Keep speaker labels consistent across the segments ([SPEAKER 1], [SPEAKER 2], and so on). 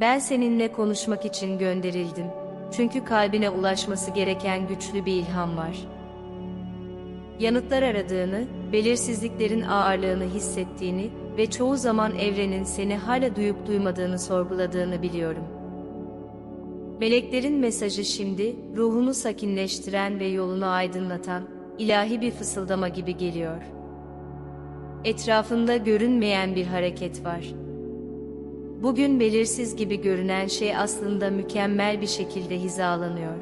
[SPEAKER 1] ben seninle konuşmak için gönderildim. Çünkü kalbine ulaşması gereken güçlü bir ilham var. Yanıtlar aradığını, belirsizliklerin ağırlığını hissettiğini ve çoğu zaman evrenin seni hala duyup duymadığını sorguladığını biliyorum. Meleklerin mesajı şimdi, ruhunu sakinleştiren ve yolunu aydınlatan, ilahi bir fısıldama gibi geliyor. Etrafında görünmeyen bir hareket var. Bugün belirsiz gibi görünen şey aslında mükemmel bir şekilde hizalanıyor.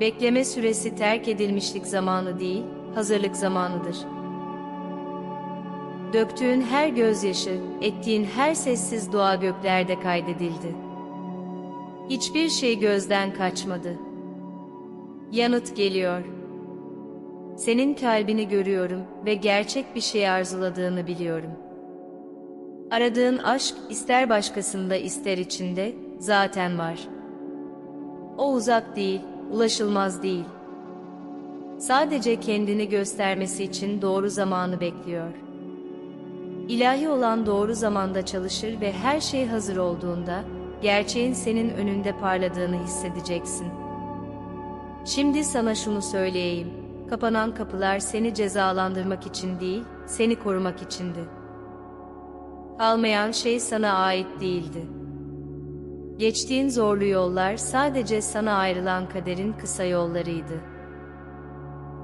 [SPEAKER 1] Bekleme süresi terk edilmişlik zamanı değil, hazırlık zamanıdır. Döktüğün her gözyaşı, ettiğin her sessiz dua göklerde kaydedildi. Hiçbir şey gözden kaçmadı. Yanıt geliyor. Senin kalbini görüyorum ve gerçek bir şey arzuladığını biliyorum. Aradığın aşk ister başkasında ister içinde zaten var. O uzak değil, ulaşılmaz değil. Sadece kendini göstermesi için doğru zamanı bekliyor. İlahi olan doğru zamanda çalışır ve her şey hazır olduğunda gerçeğin senin önünde parladığını hissedeceksin. Şimdi sana şunu söyleyeyim. Kapanan kapılar seni cezalandırmak için değil, seni korumak içindi. Kalmayan şey sana ait değildi. Geçtiğin zorlu yollar sadece sana ayrılan kaderin kısa yollarıydı.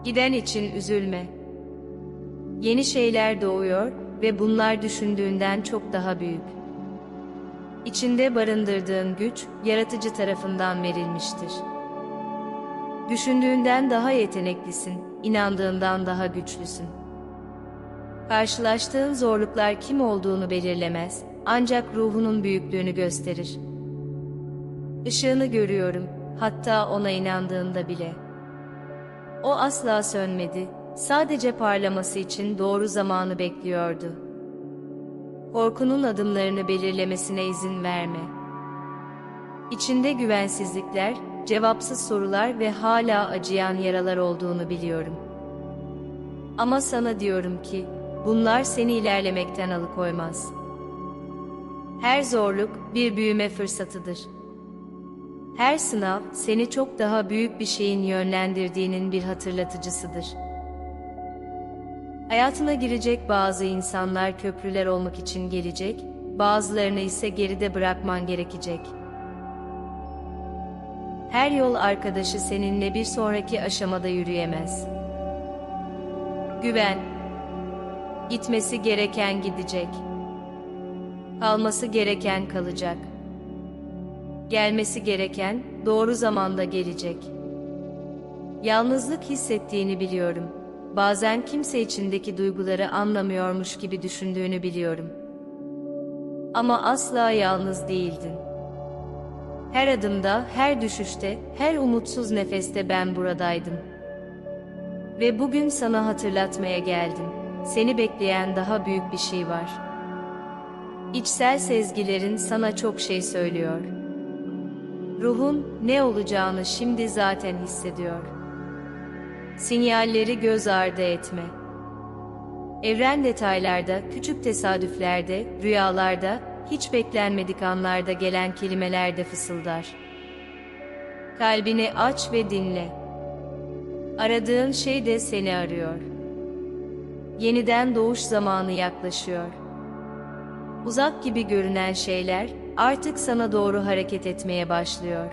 [SPEAKER 1] Giden için üzülme. Yeni şeyler doğuyor ve bunlar düşündüğünden çok daha büyük. İçinde barındırdığın güç, yaratıcı tarafından verilmiştir. Düşündüğünden daha yeteneklisin, inandığından daha güçlüsün. Karşılaştığın zorluklar kim olduğunu belirlemez, ancak ruhunun büyüklüğünü gösterir. Işığını görüyorum, hatta ona inandığında bile. O asla sönmedi, sadece parlaması için doğru zamanı bekliyordu. Korkunun adımlarını belirlemesine izin verme. İçinde güvensizlikler, cevapsız sorular ve hala acıyan yaralar olduğunu biliyorum. Ama sana diyorum ki, bunlar seni ilerlemekten alıkoymaz. Her zorluk bir büyüme fırsatıdır. Her sınav seni çok daha büyük bir şeyin yönlendirdiğinin bir hatırlatıcısıdır. Hayatına girecek bazı insanlar köprüler olmak için gelecek, bazılarını ise geride bırakman gerekecek. Her yol arkadaşı seninle bir sonraki aşamada yürüyemez. Güven. Gitmesi gereken gidecek. Kalması gereken kalacak. Gelmesi gereken doğru zamanda gelecek. Yalnızlık hissettiğini biliyorum. Bazen kimse içindeki duyguları anlamıyormuş gibi düşündüğünü biliyorum. Ama asla yalnız değildin. Her adımda, her düşüşte, her umutsuz nefeste ben buradaydım. Ve bugün sana hatırlatmaya geldim. Seni bekleyen daha büyük bir şey var. İçsel sezgilerin sana çok şey söylüyor. Ruhun ne olacağını şimdi zaten hissediyor. Sinyalleri göz ardı etme. Evren detaylarda, küçük tesadüflerde, rüyalarda, hiç beklenmedik anlarda gelen kelimelerde fısıldar. Kalbini aç ve dinle. Aradığın şey de seni arıyor. Yeniden doğuş zamanı yaklaşıyor. Uzak gibi görünen şeyler artık sana doğru hareket etmeye başlıyor.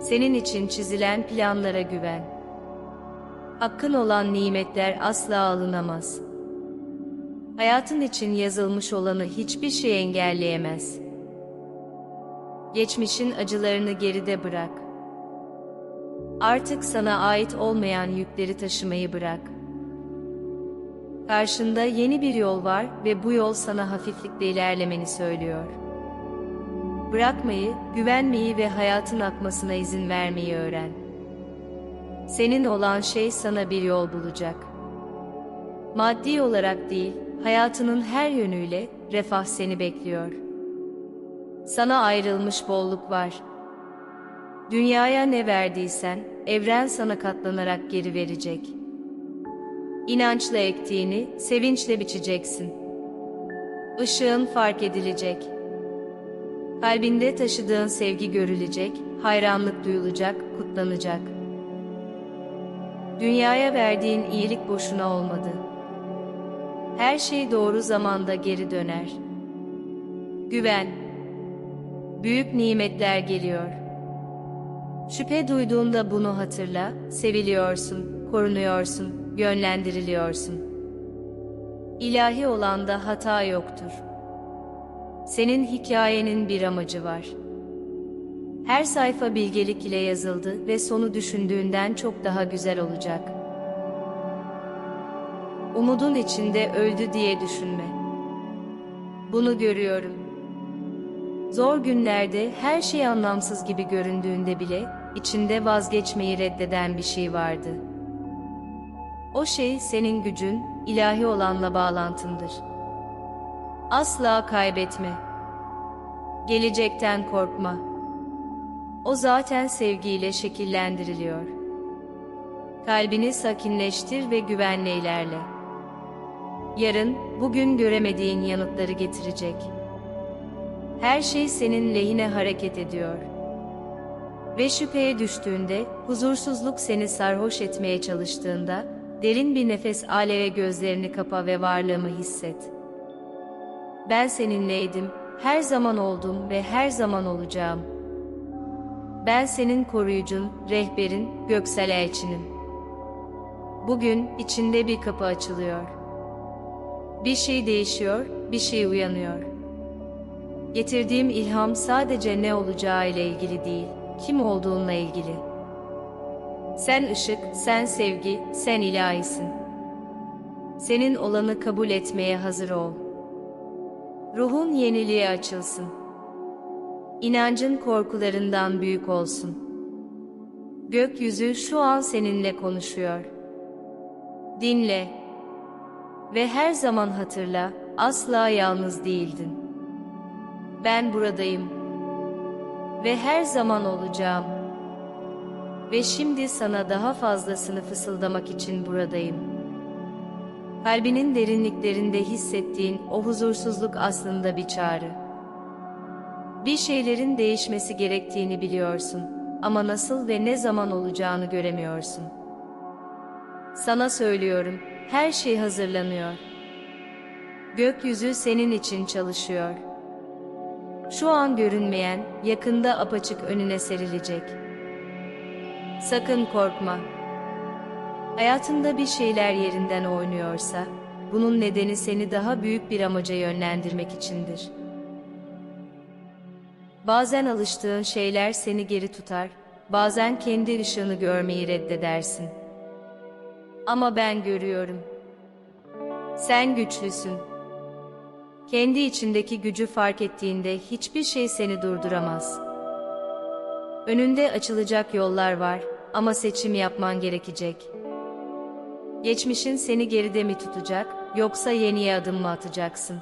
[SPEAKER 1] Senin için çizilen planlara güven. Hakkın olan nimetler asla alınamaz. Hayatın için yazılmış olanı hiçbir şey engelleyemez. Geçmişin acılarını geride bırak. Artık sana ait olmayan yükleri taşımayı bırak. Karşında yeni bir yol var ve bu yol sana hafiflikle ilerlemeni söylüyor. Bırakmayı, güvenmeyi ve hayatın akmasına izin vermeyi öğren. Senin olan şey sana bir yol bulacak. Maddi olarak değil, hayatının her yönüyle refah seni bekliyor. Sana ayrılmış bolluk var. Dünyaya ne verdiysen, evren sana katlanarak geri verecek. İnançla ektiğini, sevinçle biçeceksin. Işığın fark edilecek. Kalbinde taşıdığın sevgi görülecek, hayranlık duyulacak, kutlanacak. Dünyaya verdiğin iyilik boşuna olmadı. Her şey doğru zamanda geri döner. Güven. Büyük nimetler geliyor. Şüphe duyduğunda bunu hatırla, seviliyorsun, korunuyorsun, yönlendiriliyorsun. İlahi olanda hata yoktur. Senin hikayenin bir amacı var. Her sayfa bilgelik ile yazıldı ve sonu düşündüğünden çok daha güzel olacak. Umudun içinde öldü diye düşünme. Bunu görüyorum. Zor günlerde her şey anlamsız gibi göründüğünde bile içinde vazgeçmeyi reddeden bir şey vardı. O şey senin gücün, ilahi olanla bağlantındır. Asla kaybetme. Gelecekten korkma. O zaten sevgiyle şekillendiriliyor. Kalbini sakinleştir ve güvenle ilerle. Yarın, bugün göremediğin yanıtları getirecek. Her şey senin lehine hareket ediyor. Ve şüpheye düştüğünde, huzursuzluk seni sarhoş etmeye çalıştığında, derin bir nefes aleve gözlerini kapa ve varlığımı hisset. Ben seninleydim, her zaman oldum ve her zaman olacağım. Ben senin koruyucun, rehberin, göksel elçinim. Bugün içinde bir kapı açılıyor. Bir şey değişiyor, bir şey uyanıyor. Getirdiğim ilham sadece ne olacağı ile ilgili değil, kim olduğunla ilgili. Sen ışık, sen sevgi, sen ilahisin. Senin olanı kabul etmeye hazır ol. Ruhun yeniliğe açılsın. İnancın korkularından büyük olsun. Gökyüzü şu an seninle konuşuyor. Dinle. Ve her zaman hatırla, asla yalnız değildin. Ben buradayım. Ve her zaman olacağım. Ve şimdi sana daha fazlasını fısıldamak için buradayım. Kalbinin derinliklerinde hissettiğin o huzursuzluk aslında bir çağrı. Bir şeylerin değişmesi gerektiğini biliyorsun ama nasıl ve ne zaman olacağını göremiyorsun. Sana söylüyorum, her şey hazırlanıyor. Gökyüzü senin için çalışıyor. Şu an görünmeyen, yakında apaçık önüne serilecek. Sakın korkma. Hayatında bir şeyler yerinden oynuyorsa, bunun nedeni seni daha büyük bir amaca yönlendirmek içindir. Bazen alıştığın şeyler seni geri tutar, bazen kendi ışığını görmeyi reddedersin. Ama ben görüyorum. Sen güçlüsün. Kendi içindeki gücü fark ettiğinde hiçbir şey seni durduramaz. Önünde açılacak yollar var ama seçim yapman gerekecek. Geçmişin seni geride mi tutacak yoksa yeniye adım mı atacaksın?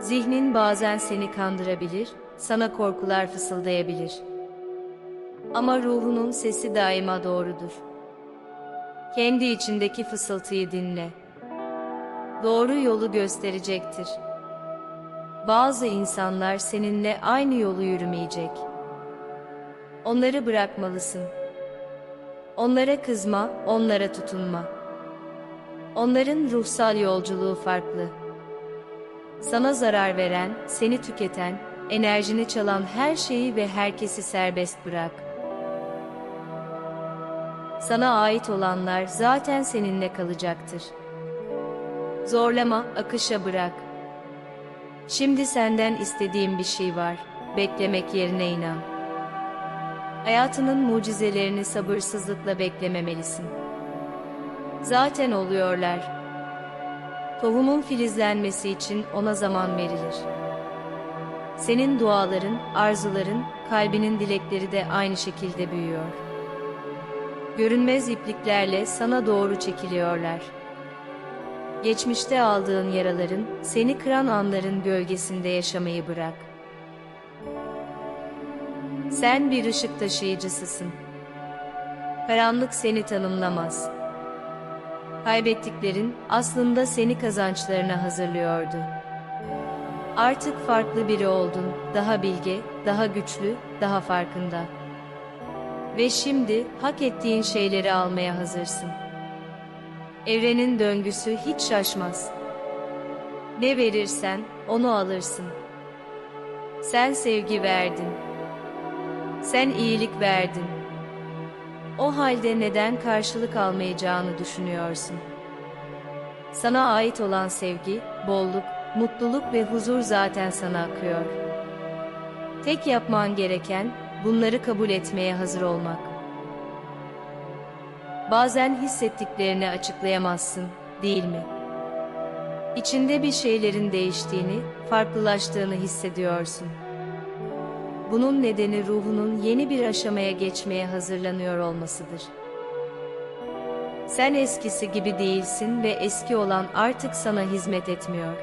[SPEAKER 1] Zihnin bazen seni kandırabilir, sana korkular fısıldayabilir. Ama ruhunun sesi daima doğrudur. Kendi içindeki fısıltıyı dinle. Doğru yolu gösterecektir. Bazı insanlar seninle aynı yolu yürümeyecek. Onları bırakmalısın. Onlara kızma, onlara tutunma. Onların ruhsal yolculuğu farklı. Sana zarar veren, seni tüketen, enerjini çalan her şeyi ve herkesi serbest bırak. Sana ait olanlar zaten seninle kalacaktır. Zorlama, akışa bırak. Şimdi senden istediğim bir şey var. Beklemek yerine inan. Hayatının mucizelerini sabırsızlıkla beklememelisin. Zaten oluyorlar. Tohumun filizlenmesi için ona zaman verilir. Senin duaların, arzuların, kalbinin dilekleri de aynı şekilde büyüyor. Görünmez ipliklerle sana doğru çekiliyorlar. Geçmişte aldığın yaraların, seni kıran anların gölgesinde yaşamayı bırak. Sen bir ışık taşıyıcısısın. Karanlık seni tanımlamaz. Kaybettiklerin aslında seni kazançlarına hazırlıyordu. Artık farklı biri oldun. Daha bilge, daha güçlü, daha farkında. Ve şimdi hak ettiğin şeyleri almaya hazırsın. Evrenin döngüsü hiç şaşmaz. Ne verirsen onu alırsın. Sen sevgi verdin. Sen iyilik verdin. O halde neden karşılık almayacağını düşünüyorsun? Sana ait olan sevgi, bolluk, mutluluk ve huzur zaten sana akıyor. Tek yapman gereken bunları kabul etmeye hazır olmak. Bazen hissettiklerini açıklayamazsın, değil mi? İçinde bir şeylerin değiştiğini, farklılaştığını hissediyorsun. Bunun nedeni ruhunun yeni bir aşamaya geçmeye hazırlanıyor olmasıdır. Sen eskisi gibi değilsin ve eski olan artık sana hizmet etmiyor.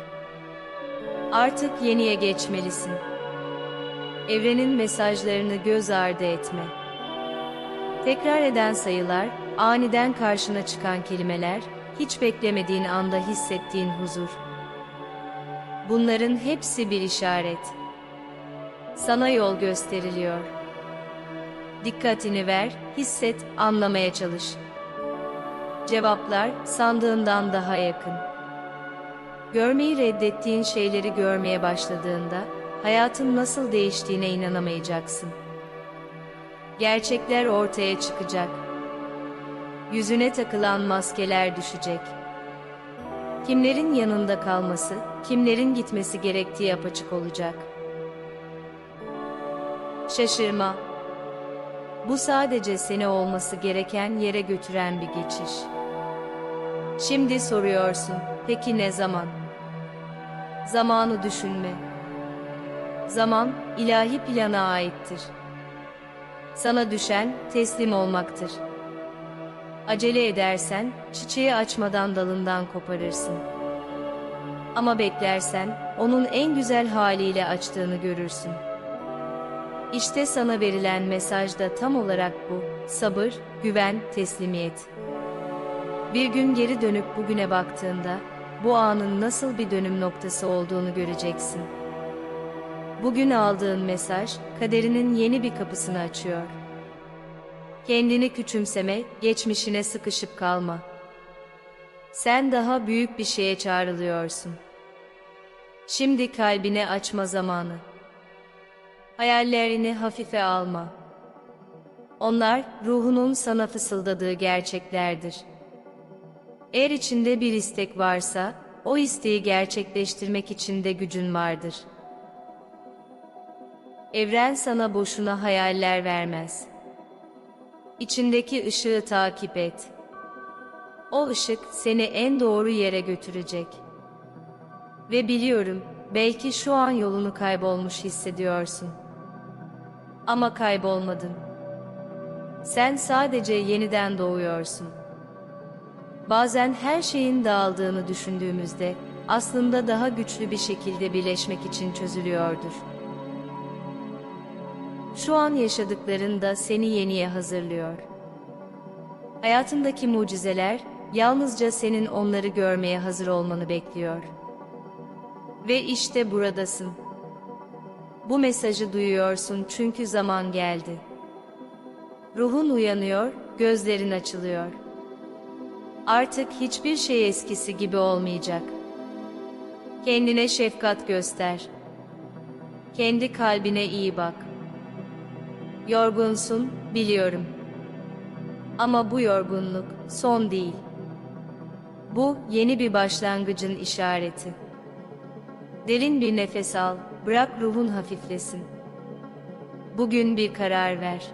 [SPEAKER 1] Artık yeniye geçmelisin. Evrenin mesajlarını göz ardı etme. Tekrar eden sayılar, aniden karşına çıkan kelimeler, hiç beklemediğin anda hissettiğin huzur. Bunların hepsi bir işaret. Sana yol gösteriliyor. Dikkatini ver, hisset, anlamaya çalış. Cevaplar sandığından daha yakın. Görmeyi reddettiğin şeyleri görmeye başladığında hayatın nasıl değiştiğine inanamayacaksın. Gerçekler ortaya çıkacak. Yüzüne takılan maskeler düşecek. Kimlerin yanında kalması, kimlerin gitmesi gerektiği apaçık olacak. Şaşırma. Bu sadece seni olması gereken yere götüren bir geçiş. Şimdi soruyorsun, peki ne zaman? Zamanı düşünme. Zaman, ilahi plana aittir. Sana düşen, teslim olmaktır. Acele edersen, çiçeği açmadan dalından koparırsın. Ama beklersen, onun en güzel haliyle açtığını görürsün. İşte sana verilen mesaj da tam olarak bu. Sabır, güven, teslimiyet. Bir gün geri dönüp bugüne baktığında, bu anın nasıl bir dönüm noktası olduğunu göreceksin. Bugün aldığın mesaj, kaderinin yeni bir kapısını açıyor. Kendini küçümseme, geçmişine sıkışıp kalma. Sen daha büyük bir şeye çağrılıyorsun. Şimdi kalbine açma zamanı. Hayallerini hafife alma. Onlar ruhunun sana fısıldadığı gerçeklerdir. Eğer içinde bir istek varsa, o isteği gerçekleştirmek için de gücün vardır. Evren sana boşuna hayaller vermez. İçindeki ışığı takip et. O ışık seni en doğru yere götürecek. Ve biliyorum, belki şu an yolunu kaybolmuş hissediyorsun. Ama kaybolmadın. Sen sadece yeniden doğuyorsun. Bazen her şeyin dağıldığını düşündüğümüzde aslında daha güçlü bir şekilde birleşmek için çözülüyordur. Şu an yaşadıkların da seni yeniye hazırlıyor. Hayatındaki mucizeler yalnızca senin onları görmeye hazır olmanı bekliyor. Ve işte buradasın. Bu mesajı duyuyorsun çünkü zaman geldi. Ruhun uyanıyor, gözlerin açılıyor. Artık hiçbir şey eskisi gibi olmayacak. Kendine şefkat göster. Kendi kalbine iyi bak. Yorgunsun, biliyorum. Ama bu yorgunluk son değil. Bu yeni bir başlangıcın işareti. Derin bir nefes al, bırak ruhun hafiflesin. Bugün bir karar ver.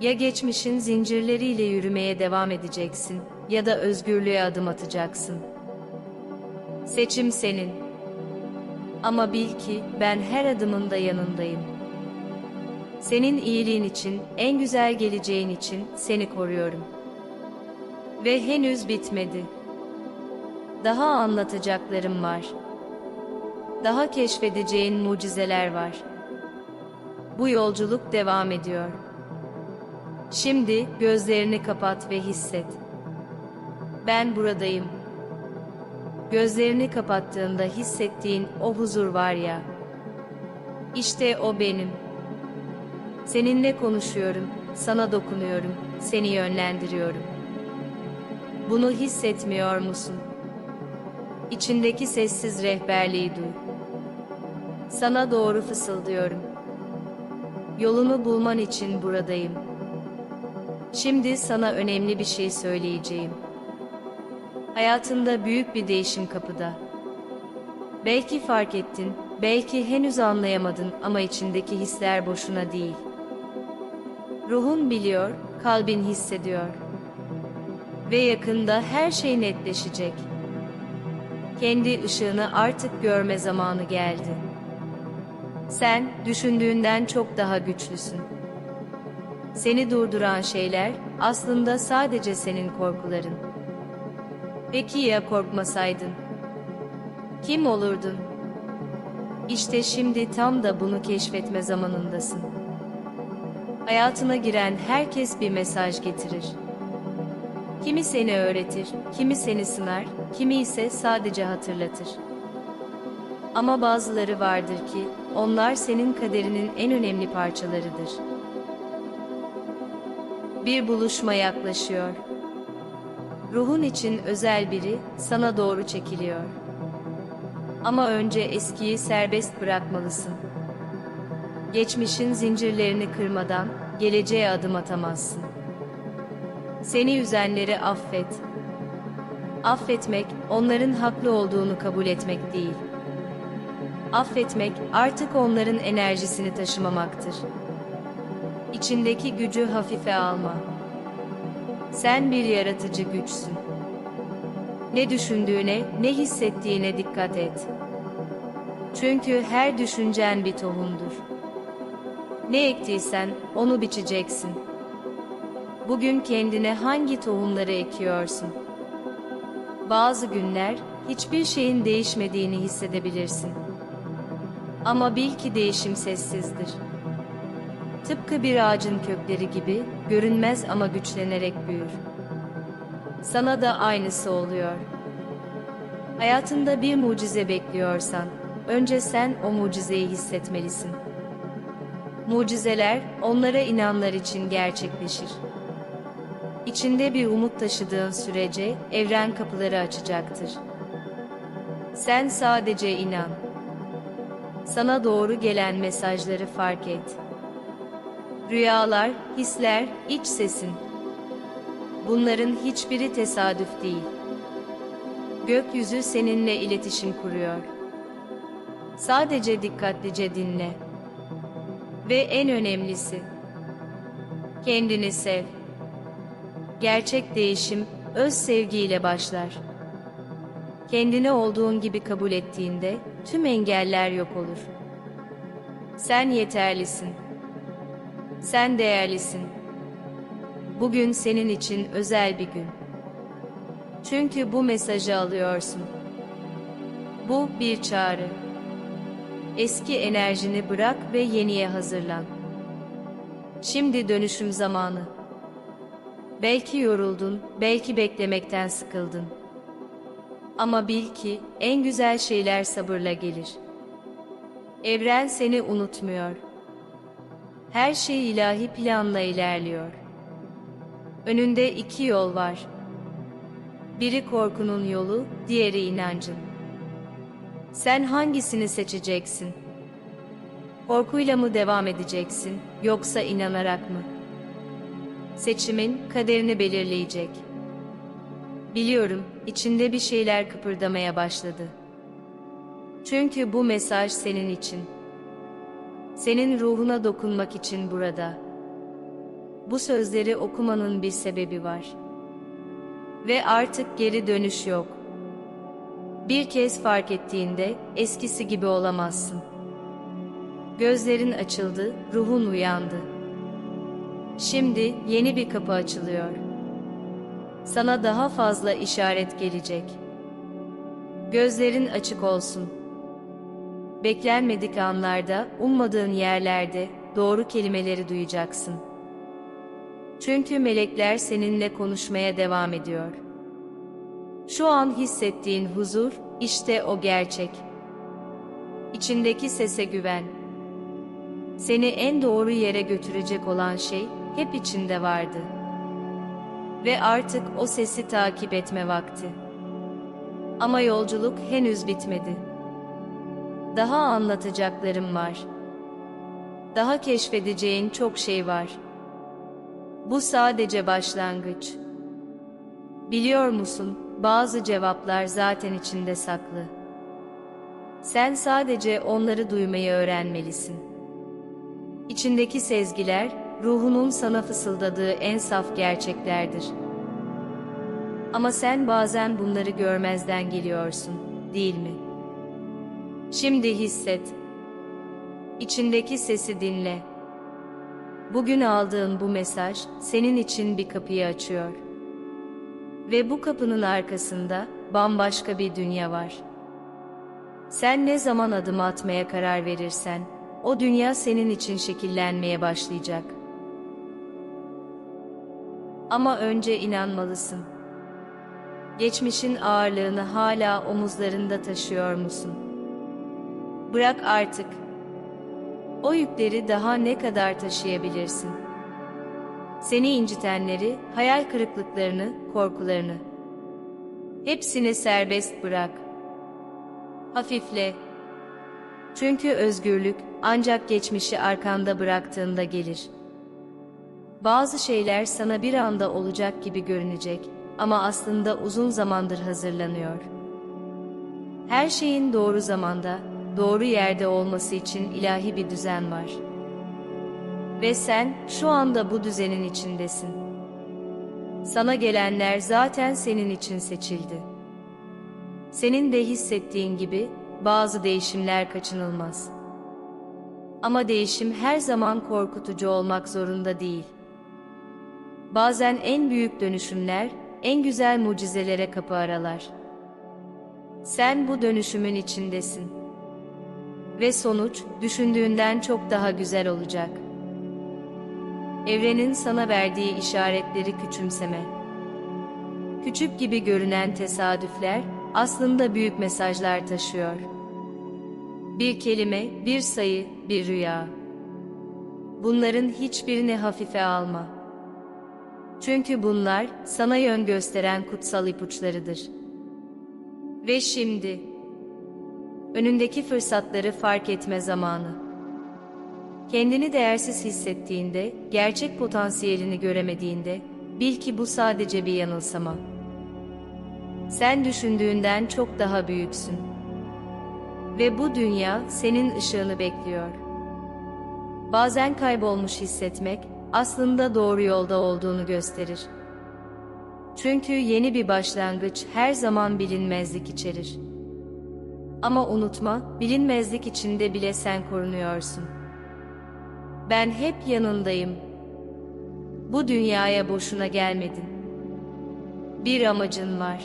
[SPEAKER 1] Ya geçmişin zincirleriyle yürümeye devam edeceksin ya da özgürlüğe adım atacaksın. Seçim senin. Ama bil ki ben her adımında yanındayım. Senin iyiliğin için, en güzel geleceğin için seni koruyorum. Ve henüz bitmedi. Daha anlatacaklarım var. Daha keşfedeceğin mucizeler var. Bu yolculuk devam ediyor. Şimdi gözlerini kapat ve hisset. Ben buradayım. Gözlerini kapattığında hissettiğin o huzur var ya. İşte o benim. Seninle konuşuyorum, sana dokunuyorum, seni yönlendiriyorum. Bunu hissetmiyor musun? İçindeki sessiz rehberliği duy. Sana doğru fısıldıyorum. Yolunu bulman için buradayım. Şimdi sana önemli bir şey söyleyeceğim. Hayatında büyük bir değişim kapıda. Belki fark ettin, belki henüz anlayamadın ama içindeki hisler boşuna değil. Ruhun biliyor, kalbin hissediyor. Ve yakında her şey netleşecek. Kendi ışığını artık görme zamanı geldi. Sen düşündüğünden çok daha güçlüsün. Seni durduran şeyler aslında sadece senin korkuların. Peki ya korkmasaydın? Kim olurdun? İşte şimdi tam da bunu keşfetme zamanındasın. Hayatına giren herkes bir mesaj getirir. Kimi seni öğretir, kimi seni sınar, kimi ise sadece hatırlatır. Ama bazıları vardır ki onlar senin kaderinin en önemli parçalarıdır. Bir buluşma yaklaşıyor. Ruhun için özel biri sana doğru çekiliyor. Ama önce eskiyi serbest bırakmalısın. Geçmişin zincirlerini kırmadan geleceğe adım atamazsın. Seni üzenleri affet. Affetmek, onların haklı olduğunu kabul etmek değil. Affetmek, artık onların enerjisini taşımamaktır. İçindeki gücü hafife alma. Sen bir yaratıcı güçsün. Ne düşündüğüne, ne hissettiğine dikkat et. Çünkü her düşüncen bir tohumdur. Ne ektiysen onu biçeceksin. Bugün kendine hangi tohumları ekiyorsun? Bazı günler hiçbir şeyin değişmediğini hissedebilirsin. Ama bil ki değişim sessizdir. Tıpkı bir ağacın kökleri gibi görünmez ama güçlenerek büyür. Sana da aynısı oluyor. Hayatında bir mucize bekliyorsan, önce sen o mucizeyi hissetmelisin. Mucizeler onlara inanlar için gerçekleşir. İçinde bir umut taşıdığın sürece evren kapıları açacaktır. Sen sadece inan. Sana doğru gelen mesajları fark et. Rüyalar, hisler, iç sesin. Bunların hiçbiri tesadüf değil. Gökyüzü seninle iletişim kuruyor. Sadece dikkatlice dinle. Ve en önemlisi, kendini sev. Gerçek değişim öz sevgiyle başlar. Kendini olduğun gibi kabul ettiğinde tüm engeller yok olur. Sen yeterlisin. Sen değerlisin. Bugün senin için özel bir gün. Çünkü bu mesajı alıyorsun. Bu bir çağrı. Eski enerjini bırak ve yeniye hazırlan. Şimdi dönüşüm zamanı. Belki yoruldun, belki beklemekten sıkıldın. Ama bil ki en güzel şeyler sabırla gelir. Evren seni unutmuyor. Her şey ilahi planla ilerliyor. Önünde iki yol var. Biri korkunun yolu, diğeri inancın. Sen hangisini seçeceksin? Korkuyla mı devam edeceksin, yoksa inanarak mı? Seçimin kaderini belirleyecek. Biliyorum, içinde bir şeyler kıpırdamaya başladı. Çünkü bu mesaj senin için. Senin ruhuna dokunmak için burada. Bu sözleri okumanın bir sebebi var. Ve artık geri dönüş yok. Bir kez fark ettiğinde eskisi gibi olamazsın. Gözlerin açıldı, ruhun uyandı. Şimdi yeni bir kapı açılıyor. Sana daha fazla işaret gelecek. Gözlerin açık olsun. Beklenmedik anlarda, ummadığın yerlerde doğru kelimeleri duyacaksın. Çünkü melekler seninle konuşmaya devam ediyor. Şu an hissettiğin huzur İşte o gerçek. İçindeki sese güven. Seni en doğru yere götürecek olan şey hep içinde vardı. Ve artık o sesi takip etme vakti. Ama yolculuk henüz bitmedi. Daha anlatacaklarım var. Daha keşfedeceğin çok şey var. Bu sadece başlangıç. Biliyor musun, bazı cevaplar zaten içinde saklı. Sen sadece onları duymayı öğrenmelisin. İçindeki sezgiler, ruhunun sana fısıldadığı en saf gerçeklerdir. Ama sen bazen bunları görmezden geliyorsun, değil mi? Şimdi hisset. İçindeki sesi dinle. Bugün aldığın bu mesaj senin için bir kapıyı açıyor. Ve bu kapının arkasında bambaşka bir dünya var. Sen ne zaman adım atmaya karar verirsen, o dünya senin için şekillenmeye başlayacak. Ama önce inanmalısın. Geçmişin ağırlığını hala omuzlarında taşıyor musun? Bırak artık. O yükleri daha ne kadar taşıyabilirsin? Seni incitenleri, hayal kırıklıklarını, korkularını. Hepsini serbest bırak. Hafifle. Çünkü özgürlük ancak geçmişi arkanda bıraktığında gelir. Bazı şeyler sana bir anda olacak gibi görünecek ama aslında uzun zamandır hazırlanıyor. Her şeyin doğru zamanda, doğru yerde olması için ilahi bir düzen var. Ve sen şu anda bu düzenin içindesin. Sana gelenler zaten senin için seçildi. Senin de hissettiğin gibi bazı değişimler kaçınılmaz. Ama değişim her zaman korkutucu olmak zorunda değil. Bazen en büyük dönüşümler, en güzel mucizelere kapı aralar. Sen bu dönüşümün içindesin. Ve sonuç, düşündüğünden çok daha güzel olacak. Evrenin sana verdiği işaretleri küçümseme. Küçük gibi görünen tesadüfler, aslında büyük mesajlar taşıyor. Bir kelime, bir sayı, bir rüya. Bunların hiçbirini hafife alma. Çünkü bunlar sana yön gösteren kutsal ipuçlarıdır. Ve şimdi önündeki fırsatları fark etme zamanı. Kendini değersiz hissettiğinde, gerçek potansiyelini göremediğinde, bil ki bu sadece bir yanılsama. Sen düşündüğünden çok daha büyüksün. Ve bu dünya senin ışığını bekliyor. Bazen kaybolmuş hissetmek, aslında doğru yolda olduğunu gösterir. Çünkü yeni bir başlangıç her zaman bilinmezlik içerir. Ama unutma, bilinmezlik içinde bile sen korunuyorsun. Ben hep yanındayım. Bu dünyaya boşuna gelmedin. Bir amacın var.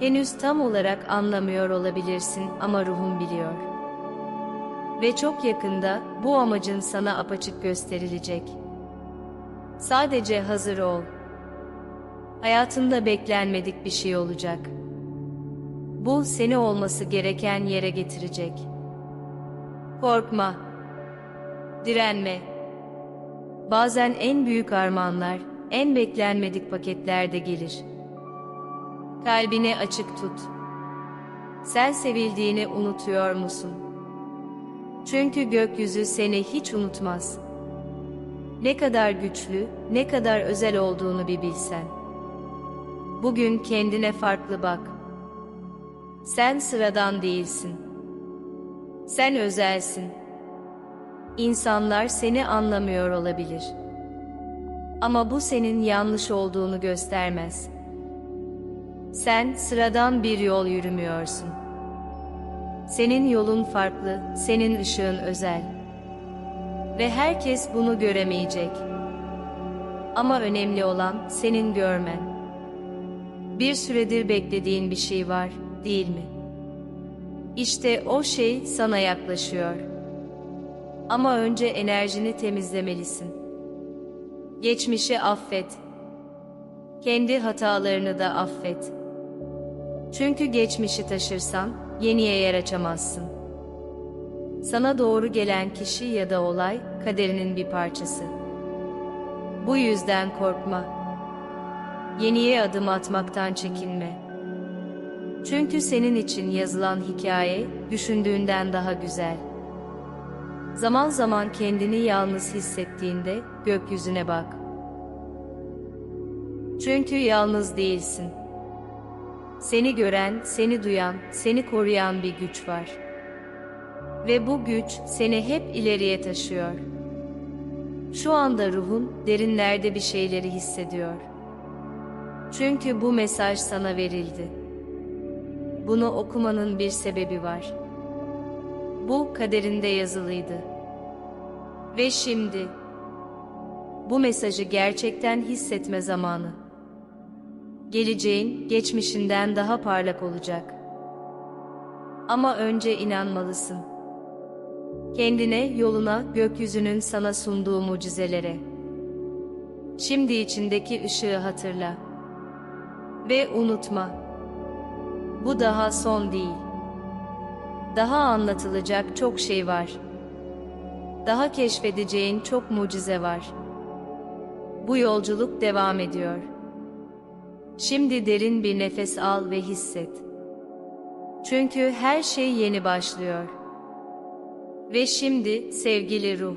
[SPEAKER 1] Henüz tam olarak anlamıyor olabilirsin ama ruhum biliyor. Ve çok yakında bu amacın sana apaçık gösterilecek. Sadece hazır ol. Hayatında beklenmedik bir şey olacak. Bu seni olması gereken yere getirecek. Korkma. Direnme. Bazen en büyük armağanlar, en beklenmedik paketlerde gelir. Kalbini açık tut. Sen sevildiğini unutuyor musun? Çünkü gökyüzü seni hiç unutmaz. Ne kadar güçlü, ne kadar özel olduğunu bir bilsen. Bugün kendine farklı bak. Sen sıradan değilsin. Sen özelsin. İnsanlar seni anlamıyor olabilir. Ama bu senin yanlış olduğunu göstermez. Sen sıradan bir yol yürümüyorsun. Senin yolun farklı, senin ışığın özel. Ve herkes bunu göremeyecek. Ama önemli olan senin görmen. Bir süredir beklediğin bir şey var, değil mi? İşte o şey sana yaklaşıyor. Ama önce enerjini temizlemelisin. Geçmişi affet. Kendi hatalarını da affet. Çünkü geçmişi taşırsan yeniye yer açamazsın. Sana doğru gelen kişi ya da olay kaderinin bir parçası. Bu yüzden korkma. Yeniye adım atmaktan çekinme. Çünkü senin için yazılan hikaye düşündüğünden daha güzel. Zaman zaman kendini yalnız hissettiğinde gökyüzüne bak. Çünkü yalnız değilsin. Seni gören, seni duyan, seni koruyan bir güç var. Ve bu güç seni hep ileriye taşıyor. Şu anda ruhun derinlerde bir şeyleri hissediyor. Çünkü bu mesaj sana verildi. Bunu okumanın bir sebebi var. Bu kaderinde yazılıydı. Ve şimdi bu mesajı gerçekten hissetme zamanı. Geleceğin geçmişinden daha parlak olacak. Ama önce inanmalısın. Kendine, yoluna, gökyüzünün sana sunduğu mucizelere. Şimdi içindeki ışığı hatırla. Ve unutma. Bu daha son değil. Daha anlatılacak çok şey var. Daha keşfedeceğin çok mucize var. Bu yolculuk devam ediyor. Şimdi derin bir nefes al ve hisset. Çünkü her şey yeni başlıyor. Ve şimdi sevgili ruh.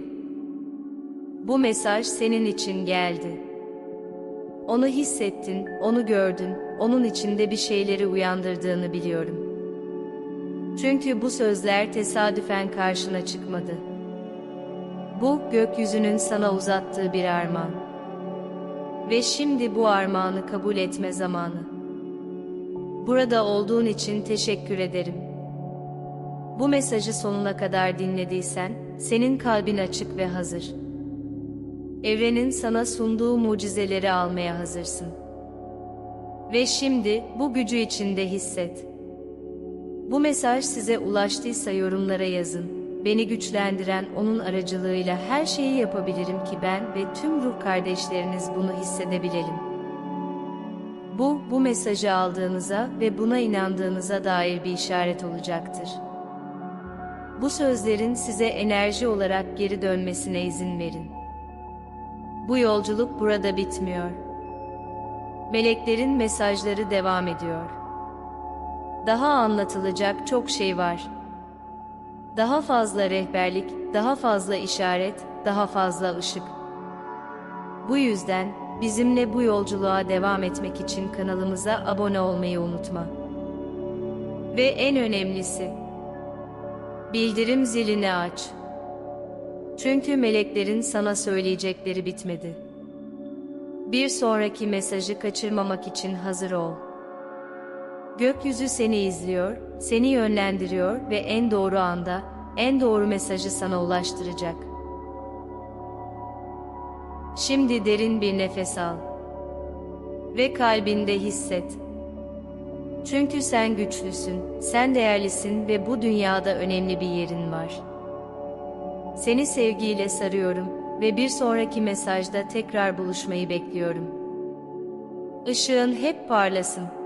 [SPEAKER 1] Bu mesaj senin için geldi. Onu hissettin, onu gördün, onun içinde bir şeyleri uyandırdığını biliyorum. Çünkü bu sözler tesadüfen karşına çıkmadı. Bu gökyüzünün sana uzattığı bir armağan. Ve şimdi bu armağanı kabul etme zamanı. Burada olduğun için teşekkür ederim. Bu mesajı sonuna kadar dinlediysen, senin kalbin açık ve hazır. Evrenin sana sunduğu mucizeleri almaya hazırsın. Ve şimdi bu gücü içinde hisset. Bu mesaj size ulaştıysa yorumlara yazın. Beni güçlendiren onun aracılığıyla her şeyi yapabilirim ki ben ve tüm ruh kardeşleriniz bunu hissedebilelim. Bu, bu mesajı aldığınıza ve buna inandığınıza dair bir işaret olacaktır. Bu sözlerin size enerji olarak geri dönmesine izin verin. Bu yolculuk burada bitmiyor. Meleklerin mesajları devam ediyor. Daha anlatılacak çok şey var. Daha fazla rehberlik, daha fazla işaret, daha fazla ışık. Bu yüzden bizimle bu yolculuğa devam etmek için kanalımıza abone olmayı unutma. Ve en önemlisi, bildirim zilini aç. Çünkü meleklerin sana söyleyecekleri bitmedi. Bir sonraki mesajı kaçırmamak için hazır ol. Gökyüzü seni izliyor, seni yönlendiriyor ve en doğru anda, en doğru mesajı sana ulaştıracak. Şimdi derin bir nefes al. Ve kalbinde hisset. Çünkü sen güçlüsün, sen değerlisin ve bu dünyada önemli bir yerin var. Seni sevgiyle sarıyorum ve bir sonraki mesajda tekrar buluşmayı bekliyorum. Işığın hep parlasın.